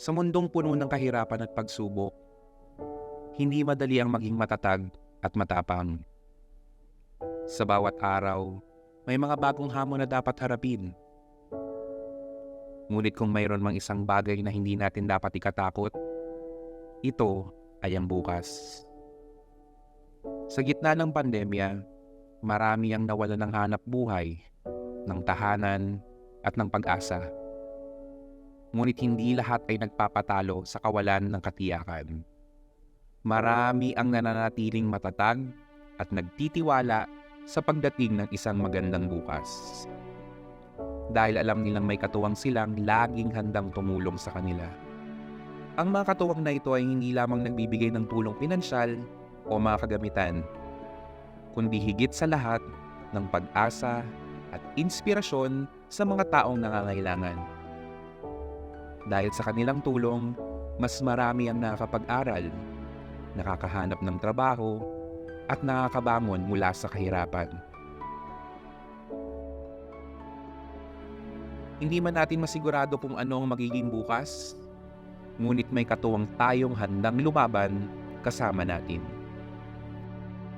Sa mundong puno ng kahirapan at pagsubok, hindi madali ang maging matatag at matapang. Sa bawat araw, may mga bagong hamon na dapat harapin. Ngunit kung mayroon mang isang bagay na hindi natin dapat ikatakot, ito ay ang bukas. Sa gitna ng pandemya, marami ang nawala ng hanap buhay, ng tahanan at ng pag-asa. Ngunit hindi lahat ay nagpapatalo sa kawalan ng katiyakan. Marami ang nananatiling matatag at nagtitiwala sa pagdating ng isang magandang bukas. Dahil alam nilang may katuwang silang laging handang tumulong sa kanila. Ang mga katuwang na ito ay hindi lamang nagbibigay ng tulong pinansyal o mga kagamitan, kundi higit sa lahat ng pag-asa at inspirasyon sa mga taong nangangailangan. Dahil sa kanilang tulong, mas marami ang nakakapag-aral, nakakahanap ng trabaho, at nakakabangon mula sa kahirapan. Hindi man natin masigurado kung ano ang magiging bukas, ngunit may katuwang tayong handang lumaban kasama natin.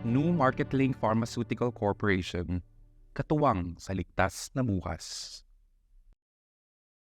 New Market Link Pharmaceutical Corporation, katuwang sa ligtas na bukas.